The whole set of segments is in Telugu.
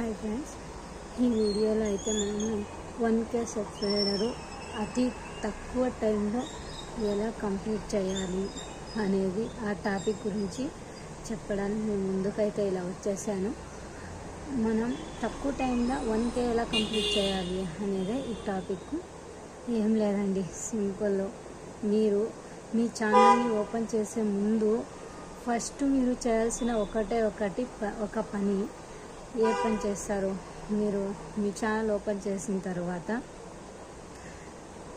హాయ్ ఫ్రెండ్స్ ఈ వీడియోలో అయితే మనం వన్ కే సబ్స్క్రైబరు అతి తక్కువ టైంలో ఎలా కంప్లీట్ చేయాలి అనేది ఆ టాపిక్ గురించి చెప్పడానికి నేను ముందుకైతే ఇలా వచ్చేసాను. మనం తక్కువ టైంలో వన్ కే ఎలా కంప్లీట్ చేయాలి అనేది ఈ టాపిక్ ఏం లేదండి. సింపుల్ మీరు మీ ఛానల్ని ఓపెన్ చేసే ముందు ఫస్ట్ మీరు చేయాల్సిన ఒకటే ఒకటి ప- ఒక పని ఏ పని చేస్తారు? మీరు మీ ఛానల్ ఓపెన్ చేసిన తర్వాత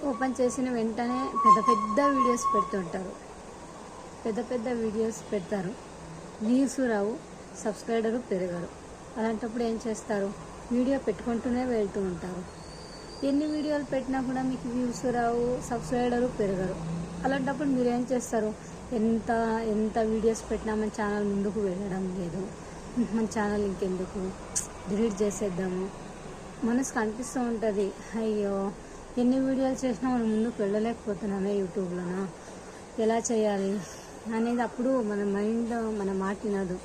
ఓపెన్ చేసిన వెంటనే పెద్ద పెద్ద వీడియోస్ పెడుతుంటారు పెద్ద పెద్ద వీడియోస్ పెడతారు. వ్యూస్ రావు సబ్స్క్రైబరు పెరగరు. అలాంటప్పుడు ఏం చేస్తారు? వీడియో పెట్టుకుంటూనే వెళ్తూ ఉంటారు. ఎన్ని వీడియోలు పెట్టినా కూడా మీకు వ్యూస్ రావు సబ్స్క్రైబరు పెరగరు. అలాంటప్పుడు మీరు ఏం చేస్తారు? ఎంత ఎంత వీడియోస్ పెట్టినా మన ఛానల్ ముందుకు వెళ్ళడం లేదు. మన ఛానల్ ఇంకెందుకు? డిలీట్ చేసేద్దాము. మనసుకు అనిపిస్తూ ఉంటుంది అయ్యో ఎన్ని వీడియోలు చేసినా మనం ముందుకు వెళ్ళలేకపోతున్నామే యూట్యూబ్లోనా? ఎలా చేయాలి? అనేది అప్పుడు మన మైండ్ మన మాట వినదు.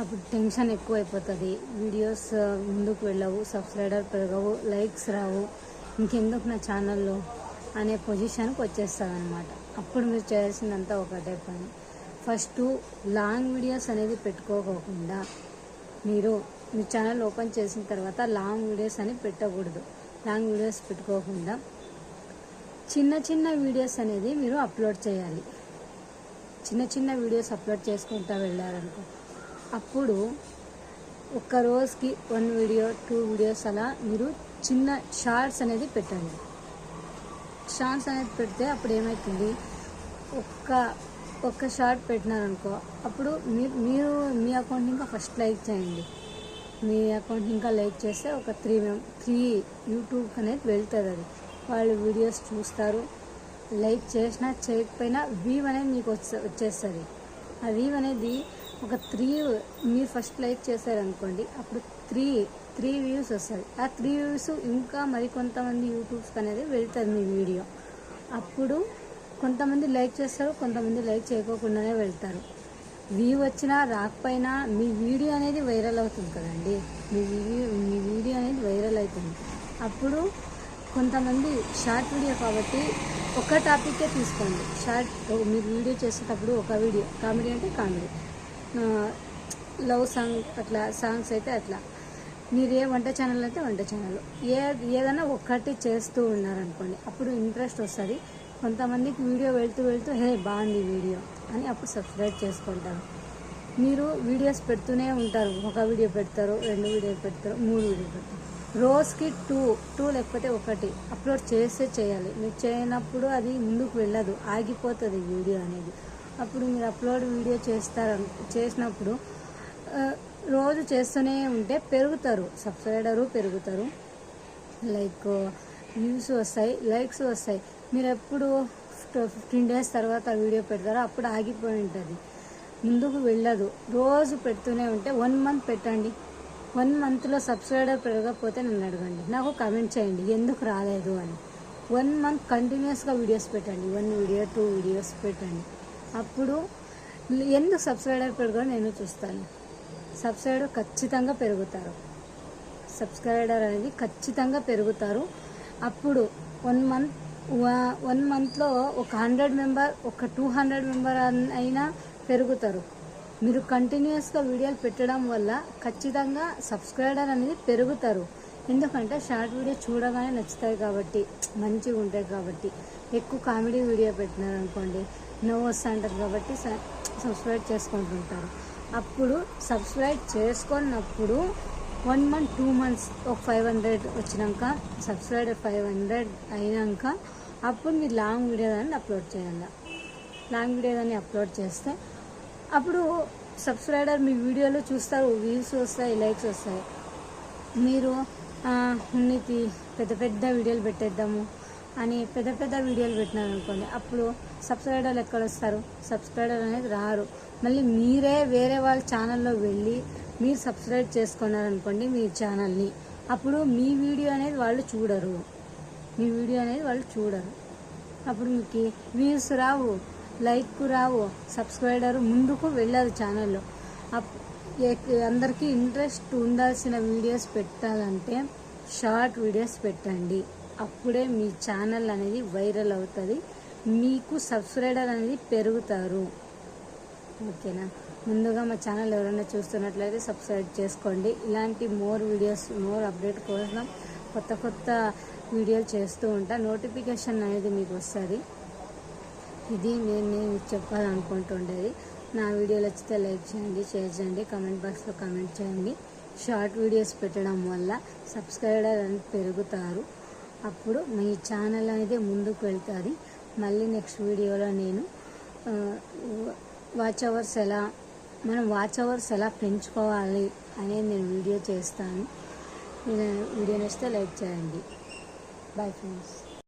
అప్పుడు టెన్షన్ ఎక్కువైపోతుంది. వీడియోస్ ముందుకు వెళ్ళవు సబ్స్క్రైబర్ పెరగవు లైక్స్ రావు. ఇంకెందుకు నా ఛానల్లో అనే పొజిషన్కి వచ్చేస్తుంది అనమాట అప్పుడు మీరు చేయాల్సిందంతా ఒకటే పని. ఫస్ట్ లాంగ్ వీడియోస్ అనేది పెట్టుకోకుండా మీరు మీ ఛానల్ ఓపెన్ చేసిన తర్వాత లాంగ్ వీడియోస్ అని పెట్టకూడదు. లాంగ్ వీడియోస్ పెట్టుకోకుండా చిన్న చిన్న వీడియోస్ అనేది మీరు అప్లోడ్ చేయాలి. చిన్న చిన్న వీడియోస్ అప్లోడ్ చేసుకుంటా వెళ్ళారనుకో. అప్పుడు ఒక్క రోజుకి వన్ వీడియో టూ వీడియోస్ అలా మీరు చిన్న షార్ట్స్ అనేది పెట్టండి. షార్ట్స్ అనేది పెడితే అప్పుడు ఏమవుతుంది ఒక్క ఒక్క షార్ట్ పెట్టినారనుకో అప్పుడు మీరు మీరు మీ అకౌంట్ ఇంకా ఫస్ట్ లైక్ చేయండి. మీ అకౌంట్ ఇంకా లైక్ చేస్తే ఒక త్రీ మెం త్రీ యూట్యూబ్ అనేది వెళ్తుంది అది. వాళ్ళు వీడియోస్ చూస్తారు లైక్ చేసినా చేయకపోయినా వీవ్ అనేది మీకు వచ్చే వచ్చేస్తుంది. ఆ వీవ్ అనేది ఒక త్రీ మీరు ఫస్ట్ లైక్ చేశారనుకోండి అప్పుడు త్రీ త్రీ వ్యూస్ వస్తుంది. ఆ త్రీ వ్యూస్ ఇంకా మరికొంతమంది యూట్యూబ్స్కి అనేది వెళ్తుంది మీ వీడియో. అప్పుడు కొంతమంది లైక్ చేస్తారు కొంతమంది లైక్ చేయకోకుండానే వెళ్తారు. వ్యూ వచ్చినా రాకపోయినా మీ వీడియో అనేది వైరల్ అవుతుంది కదండి. మీ వీడియో మీ వీడియో అనేది వైరల్ అవుతుంది. అప్పుడు కొంతమంది షార్ట్ వీడియో కాబట్టి ఒక టాపికే తీసుకోండి. షార్ట్ మీరు వీడియో చేసేటప్పుడు ఒక వీడియో కామెడీ అంటే కామెడీ. లవ్ సాంగ్ అట్లా సాంగ్స్ అయితే అట్లా. మీరు ఏ వంట ఛానల్ అయితే వంట ఛానల్. ఏ ఏదైనా ఒక్కటి చేస్తూ ఉన్నారనుకోండి అప్పుడు ఇంట్రెస్ట్ వస్తుంది. కొంతమందికి వీడియో వెళ్తూ వెళ్తూ హే బాగుంది వీడియో అని అప్పుడు సబ్స్క్రైబ్ చేసుకుంటారు. మీరు వీడియోస్ పెడుతూనే ఉంటారు. ఒక వీడియో పెడతారు రెండు వీడియో పెడతారు మూడు వీడియో పెడతారు. రోజుకి టూ టూ లేకపోతే ఒకటి అప్లోడ్ చేస్తే చేయాలి. మీరు చేయనప్పుడు అది ముందుకు వెళ్ళదు. ఆగిపోతుంది వీడియో అనేది. అప్పుడు మీరు అప్లోడ్ వీడియో చేస్తారు చేసినప్పుడు రోజు చేస్తూనే ఉంటే పెరుగుతారు. సబ్స్క్రైబరు పెరుగుతారు. లైక్ వ్యూస్ వస్తాయి లైక్స్ వస్తాయి. మీరు ఎప్పుడు ఫిఫ్టీన్ డేస్ తర్వాత వీడియో పెడతారో అప్పుడు ఆగిపోయి ఉంటుంది. ముందుకు వెళ్ళదు. రోజు పెడుతూనే ఉంటే వన్ మంత్ పెట్టండి. వన్ మంత్లో సబ్స్క్రైబర్ పెరగకపోతే నన్ను అడగండి. నాకు కమెంట్ చేయండి. ఎందుకు రాలేదు అని. వన్ మంత్ కంటిన్యూస్గా వీడియోస్ పెట్టండి. వన్ వీడియో టూ వీడియోస్ పెట్టండి. అప్పుడు ఎందుకు సబ్స్క్రైబర్ పెరగడం నేను చూస్తాను. సబ్స్క్రైబర్ ఖచ్చితంగా పెరుగుతారు. సబ్స్క్రైబర్ అనేది ఖచ్చితంగా పెరుగుతారు. అప్పుడు వన్ మంత్ వన్ మంత్లో ఒక హండ్రెడ్ మెంబర్ ఒక టూ హండ్రెడ్ మెంబర్ అయినా పెరుగుతారు. మీరు కంటిన్యూస్గా వీడియోలు పెట్టడం వల్ల ఖచ్చితంగా సబ్స్క్రైబర్ అనేది పెరుగుతారు. ఎందుకంటే షార్ట్ వీడియో చూడగానే నచ్చుతాయి కాబట్టి మంచిగా ఉంటాయి కాబట్టి. ఎక్కువ కామెడీ వీడియో పెట్టినారనుకోండి నవ్వు వస్తుంటారు కాబట్టి సబ్స్క్రైబ్ చేసుకుంటుంటారు. అప్పుడు సబ్స్క్రైబ్ చేసుకున్నప్పుడు వన్ మంత్ టూ మంత్స్ ఒక ఫైవ్ హండ్రెడ్ వచ్చినాక సబ్స్క్రైబర్ ఫైవ్ హండ్రెడ్ అయినాక అప్పుడు మీరు లాంగ్ వీడియో దాన్ని అప్లోడ్ చేయాలి? లాంగ్ వీడియో దాన్ని అప్లోడ్ చేస్తే అప్పుడు సబ్స్క్రైబర్ మీ వీడియోలో చూస్తారు వ్యూస్ వస్తాయి లైక్స్ వస్తాయి. మీరు ఉన్నితి పెద్ద పెద్ద వీడియోలు పెట్టేద్దాము అని పెద్ద పెద్ద వీడియోలు పెట్టినారనుకోండి అప్పుడు సబ్స్క్రైబర్లు ఎక్కడ వస్తారు? సబ్స్క్రైబర్ అనేది రారు. మళ్ళీ మీరే వేరే వాళ్ళ ఛానల్లో వెళ్ళి మీరు సబ్స్క్రైబ్ చేసుకున్నారనుకోండి మీ ఛానల్ని. అప్పుడు మీ వీడియో అనేది వాళ్ళు చూడరు. మీ వీడియో అనేది వాళ్ళు చూడరు. అప్పుడు మీకు వ్యూస్ రావు లైక్ రావు సబ్స్క్రైబర్ ముందుకు వెళ్ళదు ఛానల్లో. అప్ అందరికీ ఇంట్రెస్ట్ ఉండాల్సిన వీడియోస్ పెట్టాలంటే షార్ట్ వీడియోస్ పెట్టండి. అప్పుడే మీ ఛానల్ అనేది వైరల్ అవుతుంది. మీకు సబ్స్క్రైబర్ అనేది పెరుగుతారు. ఓకేనా? ముందుగా మా ఛానల్ ఎవరైనా చూస్తున్నట్లయితే సబ్స్క్రైబ్ చేసుకోండి. ఇలాంటి మోర్ వీడియోస్ మోర్ అప్డేట్ కోసం కొత్త కొత్త వీడియోలు చేస్తూ ఉంటా. నోటిఫికేషన్ అనేది మీకు వస్తుంది. ఇది నేను నేను చెప్పాలనుకుంటుండేది. నా వీడియోలు వచ్చితే లైక్ చేయండి షేర్ చేయండి కమెంట్ బాక్స్లో కమెంట్ చేయండి. షార్ట్ వీడియోస్ పెట్టడం వల్ల సబ్స్క్రైబర్ అనేది పెరుగుతారు. అప్పుడు మీ ఛానల్ అనేది ముందుకు వెళ్తుంది. మళ్ళీ నెక్స్ట్ వీడియోలో నేను వాచ్ అవర్స్ ఎలా మనం వాచ్ అవర్స్ ఎలా పెంచుకోవాలి అనేది నేను వీడియో చేస్తాను. వీడియో నచ్చితే లైక్ చేయండి. Bye friends